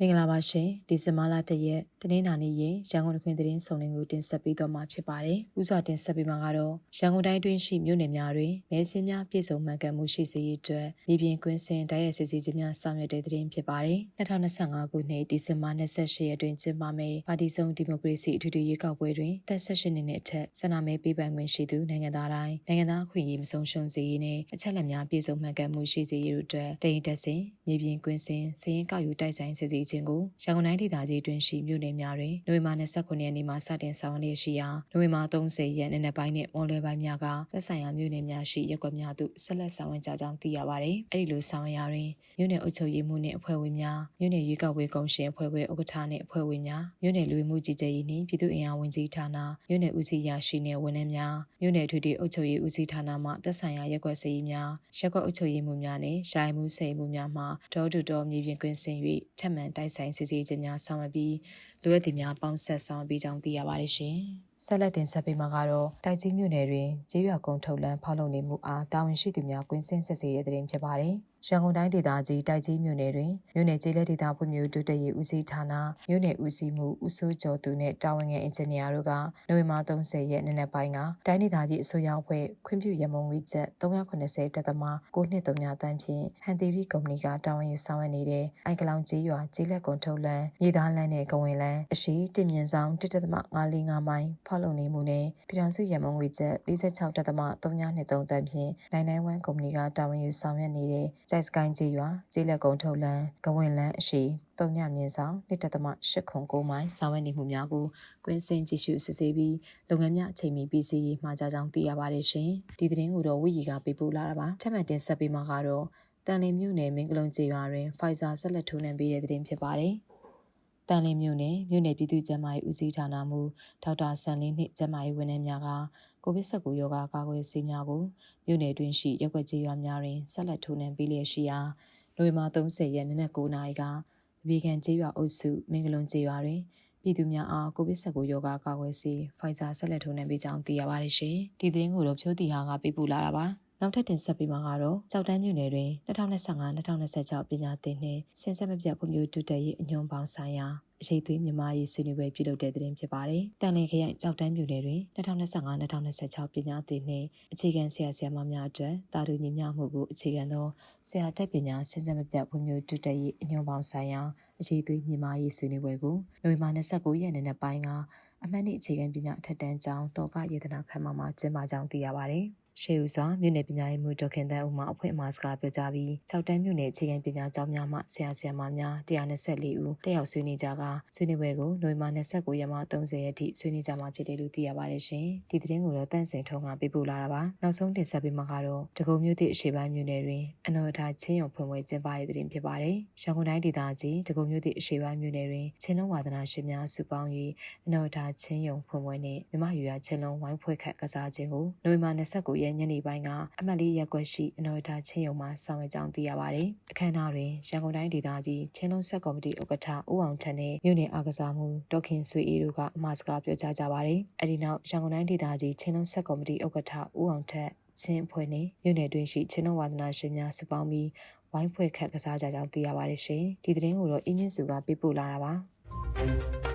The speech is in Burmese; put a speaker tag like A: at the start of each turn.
A: မင်္ဂလာပါရှင်ဒီဇင်ဘာလ၁ရက်တနင်္လာနေ့ရေရန်ကုန်ခွင်သတင်းဆောင်လင်းကိုတင်ဆက်ပေးသွားမှာဖြစ်ပါတယ်။ဥစွာတင်ဆက်ပေးမှာကတော့ရန်ကုန်တိုင်းတွင်းရှိမြို့နယ်များတွင်မဲဆင်းများပြည်စုံမှန်ကန်မှုရှိစေရေးအတွက်မြေပြင်ကွင်းစင်တိုက်ရိုက်စစ်ဆေးခြင်းများဆောင်ရွက်တဲ့သတင်းဖြစ်ပါတယ်။2025ခုနှစ်ဒီဇင်ဘာ28ရက်တွင်ကျင်းပမယ့်ပါတီစုံဒီမိုကရေစီအထွေထွေရွေးကောက်ပွဲတွင်သက်18နှစ်နဲ့အထက်ဆန္ဒမဲပေးပိုင်ခွင့်ရှိသူနိုင်ငံသားတိုင်းနိုင်ငံသားအခွင့်အရေးမဆုံးရှုံးစေရေးနဲ့အချက်အလက်များပြည်စုံမှန်ကန်မှုရှိစေရေးတို့အတွက်တိမ်တက်စဉ်မြေပြင်ကွင်းစင်စည်ရင်ကောက်ယူတိုက်ဆိုင်စစ်ဆေးခြင်းကိုရန်ကုန်တိုင်းဒေသကြီးတွင်ရှိမြို့နယ်များတွင်နိုဝင်ဘာ29ရက်နေ့မှစတင်ဆောင်ရွက်လျက်ရှိရာနိုဝင်ဘာ30ရက်နေ့နေ့ပိုင်းနှင့်မော်လယ်ပိုင်းများကသက်ဆိုင်ရာမြို့နယ်များရှိရပ်ကွက်များသို့ဆက်လက်ဆောင်ရွက်ကြကြောင်းသိရပါသည်။အဲဒီလိုဆောင်ရွက်ရာတွင်မြို့နယ်အုပ်ချုပ်ရေးမှူးနှင့်အဖွဲ့ဝင်များမြို့နယ်ရွေးကောက်ပွဲကော်မရှင်အဖွဲ့ခွဲဥက္ကဋ္ဌနှင့်အဖွဲ့ဝင်များမြို့နယ်လူဝင်မှုကြီးကြပ်ရေးနှင့်ပြည်သူ့အင်အားဝန်ကြီးဌာနမြို့နယ်ဦးစီးရာရှိနှင့်ဝန်ထမ်းများမြို့နယ်ထွေထွေအုပ်ချုပ်ရေးဦးစီးဌာနမှသက်ဆိုင်ရာရပ်ကွက်စည်းများရပ်ကွက်အုပ်ချုပ်ရေးမှူးများနှင့်ရှားမှုစိတ်မှုများမှတောတူတော်မြေပြင်ကွင်းဆင်၍ထပ်မံတိုက်ဆိုင်စစ်ဆေးခြင်းများဆောင်ရွက်ပြီးလူရည်တည်များပေါင်းဆက်ဆောင်ပြီးကြောင်းသိရပါတယ်ရှင်။ဆက်လက်တင်ဆက်ပေးမှာကတော့တိုက်ကြီးမြို့နယ်တွင်ကျေးရွာကုန်းထုတ်လန်းဖောက်လုပ်နေမှုအားတာဝန်ရှိသူများကွင်းဆင်းစစ်ဆေးရတဲ့တင်ဖြစ်ပါတယ်။ ရန်ကုန်တိုင်းဒေသကြီးတိုက်ကြီးမြို့နယ်တွင်မြို့နယ်ကျေးလက်ဒေသဖွံ့ဖြိုးတိုးတက်ရေးဦးစီးဌာနမြို့နယ်ဦးစီးမှုဦးစိုးကျော်သူနဲ့တာဝန်ငယ်အင်ဂျင်နီယာတို့ကနိုဝင်ဘာ30ရက်နေ့နက်ပိုင်းကတိုင်းဒေသကြီးအစိုးရအဖွဲ့ခွင့်ပြုရမုံဝီချက်390တက်သမ923တန်းဖြင့်ဟန်တီဗီကုမ္ပဏီကတာဝန်ယူဆောင်ရွက်နေတဲ့အိုက်ကလောင်ကျေးရွာကျေးလက်ကုန်ထုတ်လန်းမြေသားလန်းနဲ့ကဝင်လန်းအရှိတင်မြင့်ဆောင်1တက်သမ945မိုင်ဖောက်လုံနေမှုနဲ့ပြည်ထောင်စုရမုံဝီချက်46တက်သမ323တန်းဖြင့်991ကုမ္ပဏီကတာဝန်ယူဆောင်ရွက်နေတဲ့ကြိုက်စကိုင်းကျေးရွာကျေးလက်ကုန်းထုတ်လန်းကဝင်လန်းအရှိတုံညမြင့်ဆောင်နှစ်တသမ8ခွန်9မိုင်ဆောင်ရွက်နေမှုများကိုကွင်းစင်ကြည့်ရှုစစ်ဆေးပြီးလုပ်ငန်းများအချိန်မီပြီးစီးရေးမှာကြားကြောင်းသိရပါတယ်ရှင်ဒီသတင်းကိုတော့ဝီရီကပေးပို့လာတာပါထပ်မံတင်ဆက်ပေးမှာကတော့တန်လင်းမြို့နယ်မင်းကလုံးကျေးရွာတွင် Pfizer ဆက်လက်ထိုးနှံပေးတဲ့သတင်းဖြစ်ပါတယ် တန်လင်းမြို့နယ်မြို့နယ်ပြည်သူ့ကျန်းမာရေးဦးစီးဌာနမှဒေါက်တာဆန်လင်းနှင့်ကျန်းမာရေးဝန်ထမ်းများကကိုဗစ် -19 ရောဂါကာကွယ်ဆေးများကိုမြို့နယ်တွင်ရှိရက်ွက်ကျေးရွာများတွင်ဆက်လက်ထိုးနှံပေးလျက်ရှိရာနိုဝင်ဘာ30ရက်နေ့နက်9:00နာရီကဗီဂန်ကျေးရွာအုပ်စုမင်္ဂလွန်ကျေးရွာတွင်ပြည်သူများအားကိုဗစ် -19 ရောဂါကာကွယ်ဆေး Pfizer ဆက်လက်ထိုးနှံပေးကြောင်းသိရပါတယ်ရှင်။ဒီသတင်းကိုတော့ဖြိုးတီဟာကပေးပို့လာတာပါ။ နောက်ထပ်တင်ဆက်ပေးမှာကတော့ကြောက်တန်းမြို့နယ်တွင်2025-2026ပညာသင်နှင့်စင်ဆက်မပြတ်ဖွံ့ဖြိုးတိုးတက်ရေးအညွှန်းပေါင်းဆိုင်ရာအရှိသွေးမြန်မာရေးဆွေးနွေးပွဲပြုလုပ်တဲ့တဲ့တင်ဖြစ်ပါတယ်။တန်လင်းခရိုင်ကြောက်တန်းမြို့နယ်တွင်2025-2026ပညာသင်နှင့်အခြေခံဆရာဆရာမများအတွက်တာတူညီမျှမှုကိုအခြေခံသောဆရာတက်ပညာစင်ဆက်မပြတ်ဖွံ့ဖြိုးတိုးတက်ရေးအညွှန်းပေါင်းဆိုင်ရာအရှိသွေးမြန်မာရေးဆွေးနွေးပွဲကိုနိုဝင်ဘာ29ရက်နေ့နေ့ပိုင်းကအမှတ်နှစ်အခြေခံပညာအထက်တန်းကျောင်းတောကယေတနာခမ်းမမှာကျင်းပကြောင်းသိရပါတယ်။ ရှေးဦးစွာမြို့နယ်ပညာရေးမှူးဒေါခင်တန်းဦးမှအဖွဲ့အမှာစကားပြောကြားပြီး၆တန်းမြို့နယ်အခြေခံပညာကျောင်းများမှဆရာဆရာမများ124ဦးတက်ရောက်ဆွေးနွေးကြကဆွေးနွေးပွဲကိုနိုဝင်ဘာ29ရက်မှ30ရက်ထိဆွေးနွေးကြမှာဖြစ်တယ်လို့သိရပါတယ်ရှင်။ဒီသတင်းကိုတော့တန့်စင်ထုံးကပေးပို့လာတာပါ။နောက်ဆုံးတင်ဆက်ပေးမှာကတော့တကုံမြို့သည့်အရှေ့ပိုင်းမြို့နယ်တွင်အနော်ထားချင်းရုံဖွင့်ပွဲကျင်းပတဲ့သတင်းဖြစ်ပါတယ်။ရန်ကုန်တိုင်းဒေသကြီးတကုံမြို့သည့်အရှေ့ပိုင်းမြို့နယ်တွင်ချင်းလုံးဝါဒနာရှင်များစုပေါင်း၍အနော်ထားချင်းရုံဖွင့်ပွဲနှင့်မြမယူရချင်းလုံးဝိုင်းဖွဲ့ခတ်ကစားခြင်းကိုနိုဝင်ဘာ29ရက်ညနေပိုင်းကအမှတ်လေးရက်ွက်ရှိအနော်တာချင်းယုံမှာဆောင်ရွက်ကြောင်းသိရပါတယ်။အခမ်းအနားတွင်ရန်ကုန်တိုင်းဒေသကြီးချင်းလုံးဆက်ကော်မတီဥက္ကဋ္ဌဦးအောင်ထန်းနဲ့မြို့နယ်အားကစားမှုဒေါခင်ဆွေအေးတို့ကအမှာစကားပြောကြားကြပါတယ်။အဲဒီနောက်ရန်ကုန်တိုင်းဒေသကြီးချင်းလုံးဆက်ကော်မတီဥက္ကဋ္ဌဦးအောင်ထက်ချင်းအဖွဲ့နဲ့မြို့နယ်တွင်ရှိချင်းလုံးဝါဒနာရှင်များစုပေါင်းပြီးဝိုင်းဖွဲ့ခတ်ကစားကြကြောင်းသိရပါတယ်ရှင်။ဒီသတင်းကိုတော့အင်းမြင့်စုကပေးပို့လာတာပါ။